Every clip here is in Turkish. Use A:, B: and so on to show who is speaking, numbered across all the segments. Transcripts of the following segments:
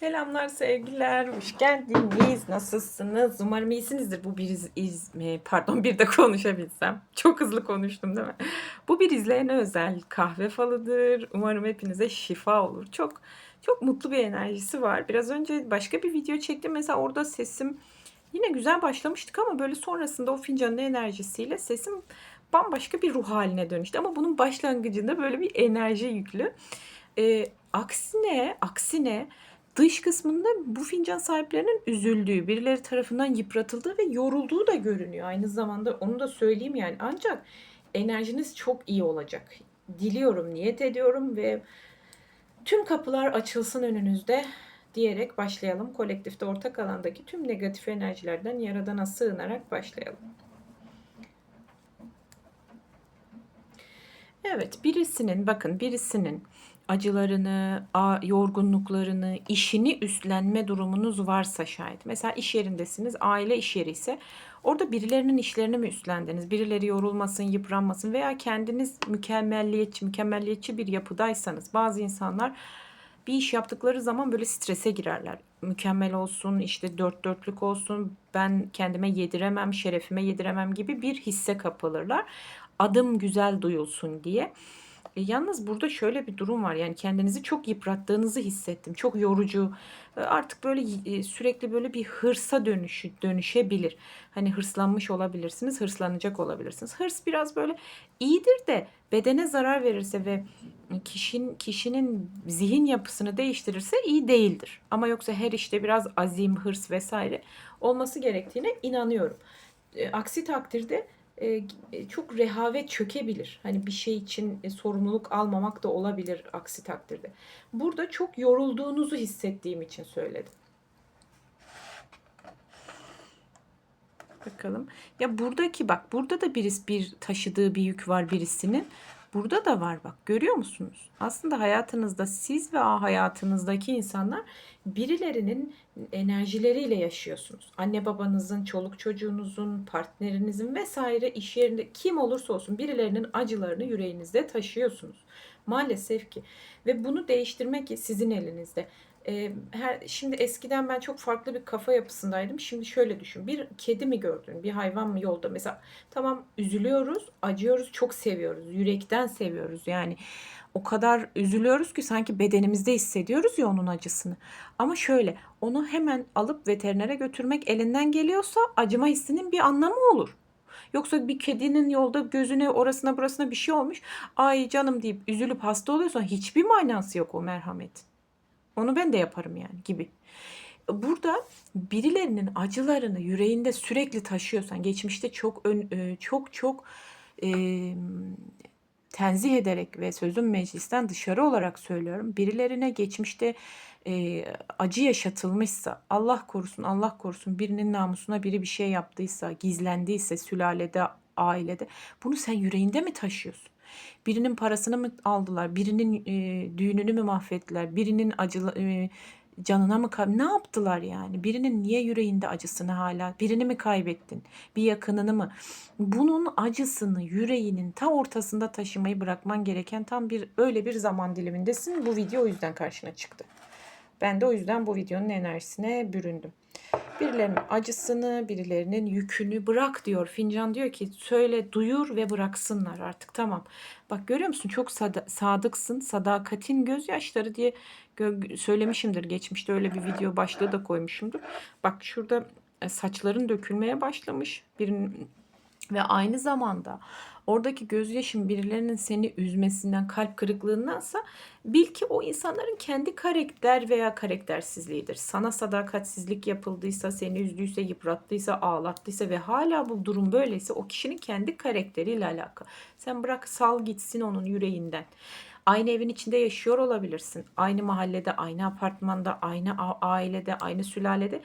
A: Selamlar sevgiler, hoş geldiniz. Nasılsınız? Umarım iyisinizdir. Bu bir iz, iz- e, pardon bir de konuşabilsem. Çok hızlı konuştum değil mi? Bu bir izleyene özel kahve falıdır. Umarım hepinize şifa olur. Çok çok mutlu bir enerjisi var. Biraz önce başka bir video çektim. Mesela orada sesim yine güzel başlamıştık ama böyle sonrasında o fincanın enerjisiyle sesim bambaşka bir ruh haline dönüştü. Ama bunun başlangıcında böyle bir enerji yüklü. Ee, aksine, aksine dış kısmında bu fincan sahiplerinin üzüldüğü, birileri tarafından yıpratıldığı ve yorulduğu da görünüyor. Aynı zamanda onu da söyleyeyim yani. Ancak enerjiniz çok iyi olacak. Diliyorum, niyet ediyorum ve tüm kapılar açılsın önünüzde diyerek başlayalım. Kolektifte ortak alandaki tüm negatif enerjilerden yaradana sığınarak başlayalım. Evet, birisinin bakın birisinin acılarını, yorgunluklarını, işini üstlenme durumunuz varsa şayet. Mesela iş yerindesiniz, aile iş yeri ise orada birilerinin işlerini mi üstlendiniz? Birileri yorulmasın, yıpranmasın veya kendiniz mükemmelliyetçi, mükemmelliyetçi bir yapıdaysanız bazı insanlar bir iş yaptıkları zaman böyle strese girerler. Mükemmel olsun, işte dört dörtlük olsun, ben kendime yediremem, şerefime yediremem gibi bir hisse kapılırlar. Adım güzel duyulsun diye. E, yalnız burada şöyle bir durum var. Yani kendinizi çok yıprattığınızı hissettim. Çok yorucu. E, artık böyle e, sürekli böyle bir hırsa dönüşü dönüşebilir. Hani hırslanmış olabilirsiniz, hırslanacak olabilirsiniz. Hırs biraz böyle iyidir de bedene zarar verirse ve kişinin kişinin zihin yapısını değiştirirse iyi değildir. Ama yoksa her işte biraz azim, hırs vesaire olması gerektiğine inanıyorum. E, aksi takdirde çok rehavet çökebilir. Hani bir şey için e, sorumluluk almamak da olabilir aksi takdirde. Burada çok yorulduğunuzu hissettiğim için söyledim. Bakalım. Ya buradaki bak burada da birisi bir taşıdığı bir yük var birisinin. Burada da var bak görüyor musunuz? Aslında hayatınızda siz ve a hayatınızdaki insanlar birilerinin enerjileriyle yaşıyorsunuz. Anne babanızın, çoluk çocuğunuzun, partnerinizin vesaire iş yerinde kim olursa olsun birilerinin acılarını yüreğinizde taşıyorsunuz. Maalesef ki ve bunu değiştirmek sizin elinizde. Ee, her, şimdi eskiden ben çok farklı bir kafa yapısındaydım. Şimdi şöyle düşün. Bir kedi mi gördün? Bir hayvan mı yolda? Mesela tamam üzülüyoruz, acıyoruz, çok seviyoruz. Yürekten seviyoruz. Yani o kadar üzülüyoruz ki sanki bedenimizde hissediyoruz ya onun acısını. Ama şöyle onu hemen alıp veterinere götürmek elinden geliyorsa acıma hissinin bir anlamı olur. Yoksa bir kedinin yolda gözüne orasına burasına bir şey olmuş. Ay canım deyip üzülüp hasta oluyorsan hiçbir manası yok o merhametin. Onu ben de yaparım yani gibi. Burada birilerinin acılarını yüreğinde sürekli taşıyorsan, geçmişte çok ön, e, çok çok e, tenzih ederek ve sözüm meclisten dışarı olarak söylüyorum. Birilerine geçmişte e, acı yaşatılmışsa, Allah korusun, Allah korusun birinin namusuna biri bir şey yaptıysa, gizlendiyse sülalede, ailede bunu sen yüreğinde mi taşıyorsun? Birinin parasını mı aldılar? Birinin e, düğününü mü mahvettiler? Birinin acılı e, canına mı ne yaptılar yani? Birinin niye yüreğinde acısını hala? Birini mi kaybettin? Bir yakınını mı? Bunun acısını yüreğinin ta ortasında taşımayı bırakman gereken tam bir öyle bir zaman dilimindesin. Bu video o yüzden karşına çıktı. Ben de o yüzden bu videonun enerjisine büründüm. Birilerinin acısını, birilerinin yükünü bırak diyor. Fincan diyor ki söyle, duyur ve bıraksınlar artık tamam. Bak görüyor musun çok sada- sadıksın, sadakatin gözyaşları diye gö- söylemişimdir. Geçmişte öyle bir video başlığı da koymuşumdur. Bak şurada e, saçların dökülmeye başlamış. Birinin ve aynı zamanda oradaki gözyaşın birilerinin seni üzmesinden, kalp kırıklığındansa bil ki o insanların kendi karakter veya karaktersizliğidir. Sana sadakatsizlik yapıldıysa, seni üzdüyse, yıprattıysa, ağlattıysa ve hala bu durum böyleyse o kişinin kendi karakteriyle alakalı. Sen bırak sal gitsin onun yüreğinden. Aynı evin içinde yaşıyor olabilirsin. Aynı mahallede, aynı apartmanda, aynı ailede, aynı sülalede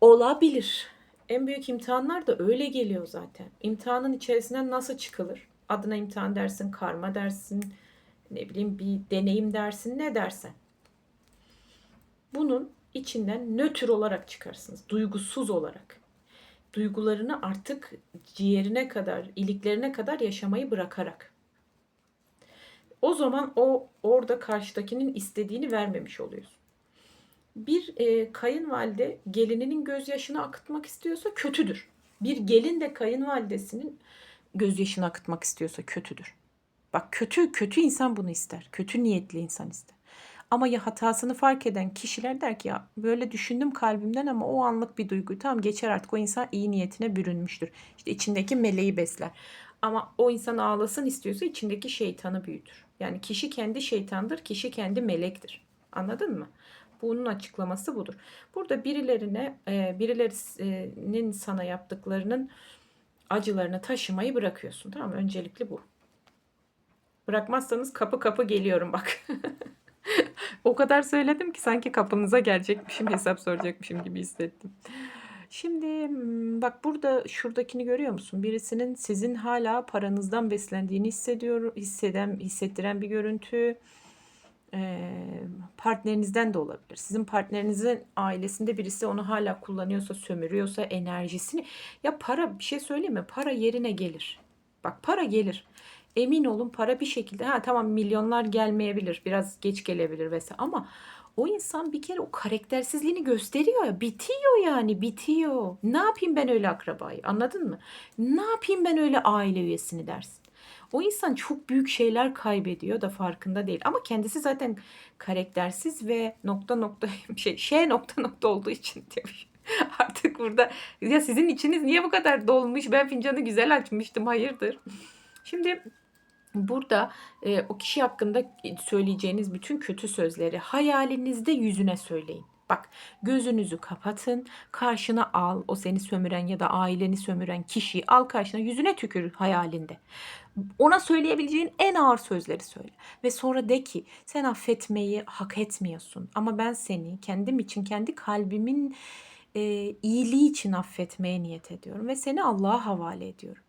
A: olabilir. En büyük imtihanlar da öyle geliyor zaten. İmtihanın içerisinden nasıl çıkılır? Adına imtihan dersin, karma dersin, ne bileyim bir deneyim dersin, ne dersen. Bunun içinden nötr olarak çıkarsınız, duygusuz olarak. Duygularını artık ciğerine kadar, iliklerine kadar yaşamayı bırakarak. O zaman o orada karşıdakinin istediğini vermemiş oluyorsun. Bir e, kayınvalide gelininin gözyaşını akıtmak istiyorsa kötüdür. Bir gelin de kayınvalidesinin gözyaşını akıtmak istiyorsa kötüdür. Bak kötü kötü insan bunu ister. Kötü niyetli insan ister. Ama ya hatasını fark eden kişiler der ki ya böyle düşündüm kalbimden ama o anlık bir duygu. Tamam geçer artık o insan iyi niyetine bürünmüştür. İşte içindeki meleği besler. Ama o insan ağlasın istiyorsa içindeki şeytanı büyütür. Yani kişi kendi şeytandır, kişi kendi melektir. Anladın mı? Bunun açıklaması budur. Burada birilerine, e, birilerinin sana yaptıklarının acılarını taşımayı bırakıyorsun. Tamam mı? Öncelikli bu. Bırakmazsanız kapı kapı geliyorum bak. o kadar söyledim ki sanki kapınıza gelecekmişim, hesap soracakmışım gibi hissettim. Şimdi mm, bak burada şuradakini görüyor musun? Birisinin sizin hala paranızdan beslendiğini hissediyor, hisseden, hissettiren bir görüntü. Partnerinizden de olabilir. Sizin partnerinizin ailesinde birisi onu hala kullanıyorsa, sömürüyorsa enerjisini. Ya para bir şey söyleyeyim mi? Para yerine gelir. Bak para gelir. Emin olun para bir şekilde ha tamam milyonlar gelmeyebilir. Biraz geç gelebilir vesaire ama o insan bir kere o karaktersizliğini gösteriyor ya. Bitiyor yani bitiyor. Ne yapayım ben öyle akrabayı anladın mı? Ne yapayım ben öyle aile üyesini dersin. O insan çok büyük şeyler kaybediyor da farkında değil. Ama kendisi zaten karaktersiz ve nokta nokta şey şey nokta nokta olduğu için demiş. Artık burada ya sizin içiniz niye bu kadar dolmuş? Ben fincanı güzel açmıştım. Hayırdır? Şimdi burada e, o kişi hakkında söyleyeceğiniz bütün kötü sözleri hayalinizde yüzüne söyleyin. Bak gözünüzü kapatın, karşına al o seni sömüren ya da aileni sömüren kişiyi al karşına yüzüne tükür hayalinde. Ona söyleyebileceğin en ağır sözleri söyle. Ve sonra de ki sen affetmeyi hak etmiyorsun. Ama ben seni kendim için, kendi kalbimin e, iyiliği için affetmeye niyet ediyorum. Ve seni Allah'a havale ediyorum.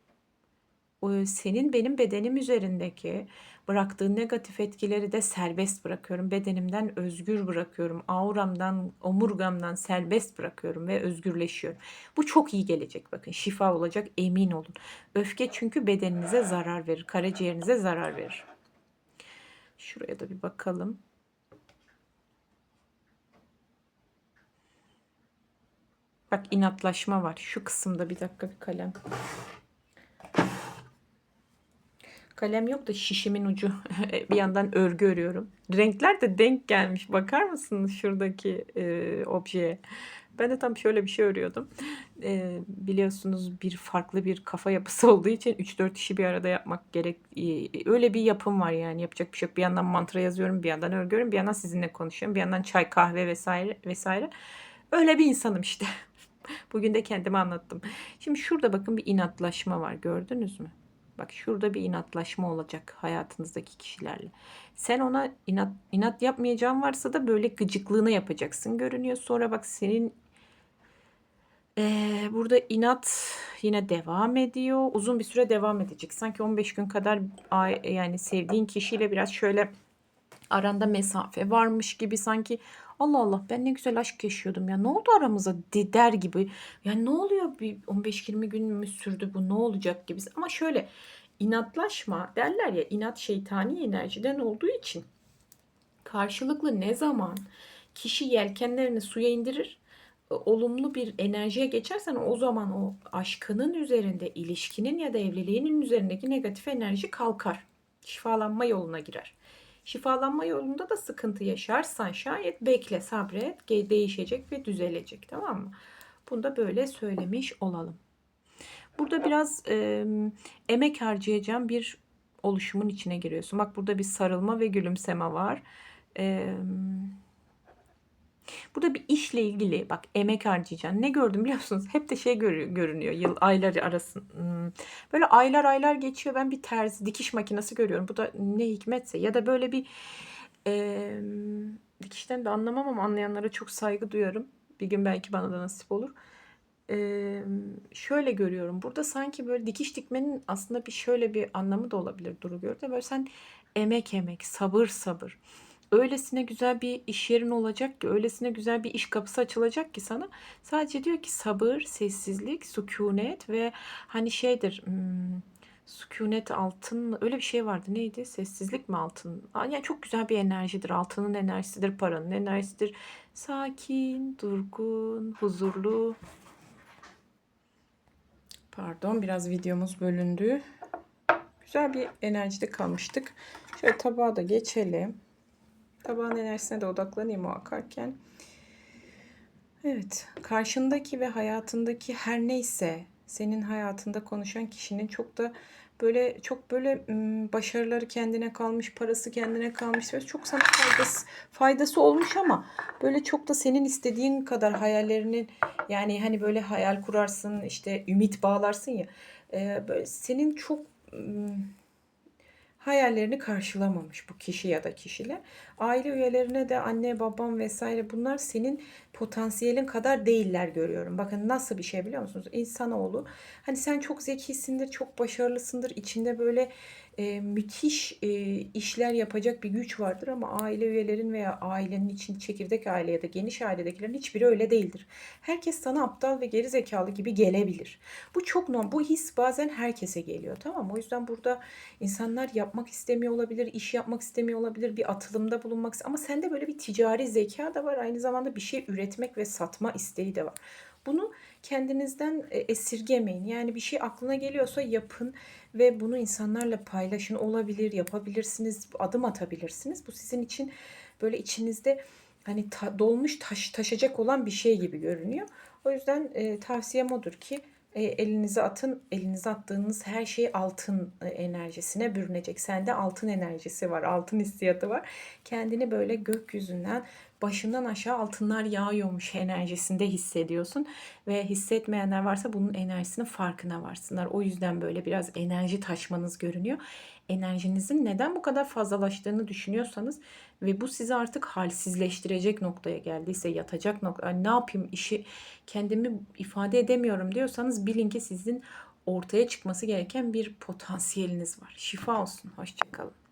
A: O senin benim bedenim üzerindeki bıraktığın negatif etkileri de serbest bırakıyorum. Bedenimden özgür bırakıyorum. Auramdan, omurgamdan serbest bırakıyorum ve özgürleşiyorum. Bu çok iyi gelecek bakın. Şifa olacak emin olun. Öfke çünkü bedeninize zarar verir. Karaciğerinize zarar verir. Şuraya da bir bakalım. Bak inatlaşma var. Şu kısımda bir dakika bir kalem. Kalem yok da şişimin ucu. bir yandan örgü örüyorum. Renkler de denk gelmiş. Bakar mısınız şuradaki e, objeye? Ben de tam şöyle bir şey örüyordum. E, biliyorsunuz bir farklı bir kafa yapısı olduğu için 3-4 işi bir arada yapmak gerek. E, öyle bir yapım var yani yapacak bir şey yok. Bir yandan mantra yazıyorum, bir yandan örgü örüyorum, bir yandan sizinle konuşuyorum, bir yandan çay, kahve vesaire vesaire. Öyle bir insanım işte. Bugün de kendime anlattım. Şimdi şurada bakın bir inatlaşma var gördünüz mü? Bak şurada bir inatlaşma olacak hayatınızdaki kişilerle. Sen ona inat, inat yapmayacağın varsa da böyle gıcıklığını yapacaksın görünüyor. Sonra bak senin ee, burada inat yine devam ediyor. Uzun bir süre devam edecek. Sanki 15 gün kadar yani sevdiğin kişiyle biraz şöyle aranda mesafe varmış gibi sanki Allah Allah ben ne güzel aşk yaşıyordum ya ne oldu aramıza der gibi. Yani ne oluyor bir 15-20 gün mü sürdü bu ne olacak gibi. Ama şöyle inatlaşma derler ya inat şeytani enerjiden olduğu için karşılıklı ne zaman kişi yelkenlerini suya indirir olumlu bir enerjiye geçersen o zaman o aşkının üzerinde ilişkinin ya da evliliğinin üzerindeki negatif enerji kalkar. Şifalanma yoluna girer. Şifalanma yolunda da sıkıntı yaşarsan şayet bekle, sabret, değişecek ve düzelecek tamam mı? Bunu da böyle söylemiş olalım. Burada biraz e, emek harcayacağım bir oluşumun içine giriyorsun. Bak burada bir sarılma ve gülümseme var. Eee Burada bir işle ilgili bak emek harcayacaksın. Ne gördüm biliyor musunuz? Hep de şey gör, görünüyor yıl aylar arasın. Hmm. Böyle aylar aylar geçiyor. Ben bir terzi dikiş makinesi görüyorum. Bu da ne hikmetse ya da böyle bir e, dikişten de anlamam ama anlayanlara çok saygı duyarım. Bir gün belki bana da nasip olur. Ee, şöyle görüyorum. Burada sanki böyle dikiş dikmenin aslında bir şöyle bir anlamı da olabilir Duru gördü. Böyle sen emek emek, sabır sabır öylesine güzel bir iş yerin olacak ki, öylesine güzel bir iş kapısı açılacak ki sana. Sadece diyor ki sabır, sessizlik, sükunet ve hani şeydir, hmm, Sükunet altın mı? Öyle bir şey vardı. Neydi? Sessizlik mi altın? Yani çok güzel bir enerjidir. Altının enerjisidir, paranın enerjisidir. Sakin, durgun, huzurlu. Pardon, biraz videomuz bölündü. Güzel bir enerjide kalmıştık. Şöyle tabağa da geçelim. Tabağın enerjisine de odaklanayım o akarken. Evet, karşındaki ve hayatındaki her neyse senin hayatında konuşan kişinin çok da böyle çok böyle başarıları kendine kalmış, parası kendine kalmış ve çok sana faydası faydası olmuş ama böyle çok da senin istediğin kadar hayallerinin yani hani böyle hayal kurarsın, işte ümit bağlarsın ya. böyle senin çok hayallerini karşılamamış bu kişi ya da kişiler. Aile üyelerine de anne, babam vesaire bunlar senin potansiyelin kadar değiller görüyorum. Bakın nasıl bir şey biliyor musunuz? İnsanoğlu hani sen çok zekisindir, çok başarılısındır. içinde böyle e, müthiş e, işler yapacak bir güç vardır ama aile üyelerin veya ailenin için çekirdek aile ya da geniş ailedekilerin hiçbiri öyle değildir. Herkes sana aptal ve geri zekalı gibi gelebilir. Bu çok normal. Bu his bazen herkese geliyor tamam mı? O yüzden burada insanlar yapmak istemiyor olabilir, iş yapmak istemiyor olabilir, bir atılımda bulunmak ama sende böyle bir ticari zeka da var. Aynı zamanda bir şey üretmek ve satma isteği de var. Bunu kendinizden e, esirgemeyin. Yani bir şey aklına geliyorsa yapın ve bunu insanlarla paylaşın. Olabilir, yapabilirsiniz, adım atabilirsiniz. Bu sizin için böyle içinizde hani ta- dolmuş taş taşacak olan bir şey gibi görünüyor. O yüzden e, tavsiyem odur ki e, elinize atın. Elinize attığınız her şey altın e, enerjisine bürünecek. Sende altın enerjisi var, altın hissiyatı var. Kendini böyle gökyüzünden başından aşağı altınlar yağıyormuş enerjisinde hissediyorsun ve hissetmeyenler varsa bunun enerjisinin farkına varsınlar. O yüzden böyle biraz enerji taşmanız görünüyor. Enerjinizin neden bu kadar fazlalaştığını düşünüyorsanız ve bu sizi artık halsizleştirecek noktaya geldiyse yatacak nokta "Ay, ne yapayım işi kendimi ifade edemiyorum diyorsanız bilin ki sizin ortaya çıkması gereken bir potansiyeliniz var. Şifa olsun. Hoşçakalın.